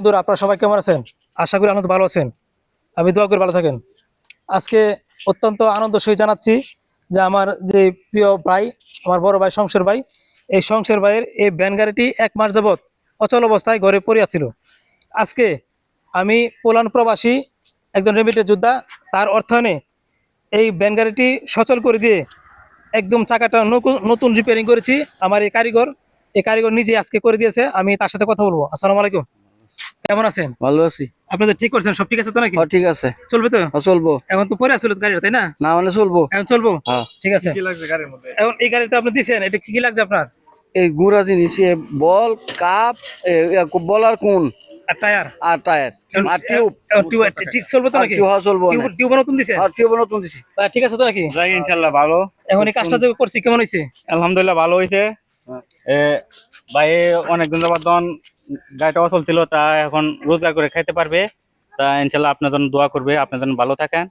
বন্ধুরা, আপনারা সবাই কেমন আছেন? আশা করি আনন্দ ভালো আছেন। আমি দোয়া করি ভালো থাকেন। আজকে অত্যন্ত আনন্দ সহিত জানাচ্ছি যে আমার যে প্রিয় ভাই, আমার বড় ভাই শমশের ভাই, এই শমশের ভাইয়ের এই ভ্যান গাড়িটি এক মাস যাবৎ অচল অবস্থায় ঘরে পড়িয়াছিল আজকে আমি পোলান প্রবাসী একজন রেমিটের যোদ্ধা, তার অর্থায়নে এই ভ্যান গাড়িটি সচল করে দিয়ে একদম চাকাটা নতুন রিপেয়ারিং করেছি। আমার এই কারিগর এই কারিগর নিজে আজকে করে দিয়েছে। আমি তার সাথে কথা বলব। আসসালামু আলাইকুম। কেমন আছেন? ভালো আছি। আপনাদের ঠিক করছেন সব ঠিক আছে তো নাকি? হ্যাঁ ঠিক আছে। চলবে তো? হ্যাঁ, চলবো। এখন তো পরে আসলে গাড়ি তাই না? না মানে চলবো। এখন চলবো? হ্যাঁ। ঠিক আছে। এখন এই গাড়িটা আপনি দিছেন এটা কি কি লাগছে আপনার? এই গুড়া জিনিস বল কাপ বল আর কোন? আর টায়ার? আর টায়ার। আর টিউব। টিউব ঠিক চলবে তো আর নাকি? টিউব টিউব টিউব নতুন দিছে? আর টিউব নতুন দিছি। ঠিক আছে তো নাকি? যাই ইনশাল্লাহ ভালো। এখন এই কাজটা যে করছি কেমন হয়েছে আলহামদুলিল্লাহ ভালো হয়েছে হ্যাঁ। এ ভাই অনেকদিন যাবার তখন গাড়িটা অচল ছিল তা এখন রোজগার করে খাইতে পারবে। তা ইনশাল্লাহ আপনার জন্য দোয়া করবে আপনার জন্য ভালো থাকেন।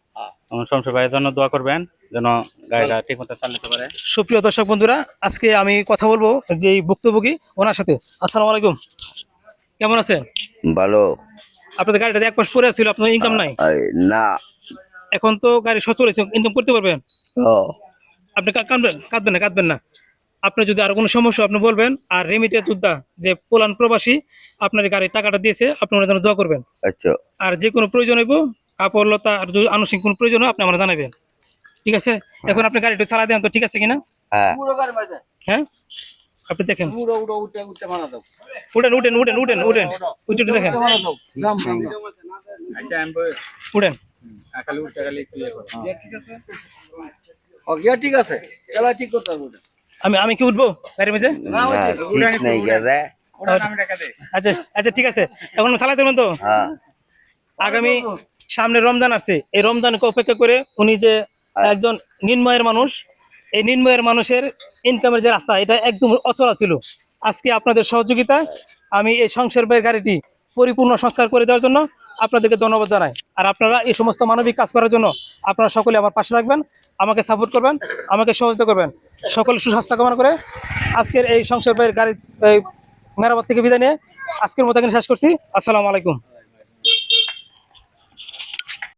এবং শমশের ভাইয়ের জন্য দোয়া করবেন যেন গাড়িটা ঠিক মতো চালাতে পারে। সুপ্রিয় দর্শক বন্ধুরা আজকে আমি কথা বলব যে ভুক্তভোগী ওনার সাথে। আসসালামু আলাইকুম। কেমন আছেন? ভালো। আপনাদের গাড়িটা এক মাস পরে ছিল আপনার ইনকাম নাই? না। এখন তো গাড়ি সচল হয়েছে ইনকাম করতে পারবেন? ও। আপনি কাঁদবেন কাঁদবেন না কাঁদবেন না। আপনি যদি আর কোনো সমস্যা আপনি বলবেন আর রেমিটের যোদ্ধা যে পোলান প্রবাসী আপনার গাড়ির টাকাটা দিয়েছে আপনি ওনার জন্য দোয়া করবেন। আচ্ছা। আর যে কোনো প্রয়োজন হইব কাপড় লতা আর যদি আনুষঙ্গিক কোনো প্রয়োজন হয় আপনি আমরা জানাবেন ঠিক আছে? এখন আপনি গাড়িটা চালা দেন তো ঠিক আছে কিনা? হ্যাঁ। হ্যাঁ? আপনি দেখেন। উড়ো উড়ো উঠে উঠে মারা দাও উঠেন উঠেন উঠেন উঠেন উঠেন। উঠে উঠে দেখেন রাম উঠেন। করো। ও গিয়া ঠিক আছে? এলা ঠিক করতে হবে। আমি আমি কি উঠবো? গাড়ির মাঝে? না ঠিক নেই গেছে আচ্ছা আচ্ছা ঠিক আছে। এখন চালাতে দেবেন তো? হ্যাঁ। আগামী সামনে রমজান আসছে। এই রমজানকে অপেক্ষা করে উনি যে একজন নির্ময়ের মানুষ এই নির্ময়ের মানুষের ইনকামের যে রাস্তা এটা একদম অচলা ছিল। আজকে আপনাদের সহযোগিতা আমি এই সংসার ব্যয়ের গাড়িটি পরিপূর্ণ সংস্কার করে দেওয়ার জন্য আপনাদেরকে ধন্যবাদ জানাই। আর আপনারা এই সমস্ত মানবিক কাজ করার জন্য আপনারা সকলে আমার পাশে থাকবেন আমাকে সাপোর্ট করবেন আমাকে সহযোগিতা করবেন। সকলে সুস্বাস্থ্য কামনা করে আজকের এই সংসার ভাইয়ের গাড়ি মেরামত থেকে বিদায় নিয়ে আজকের মতো এখানে শেষ করছি। আসসালামু আলাইকুম।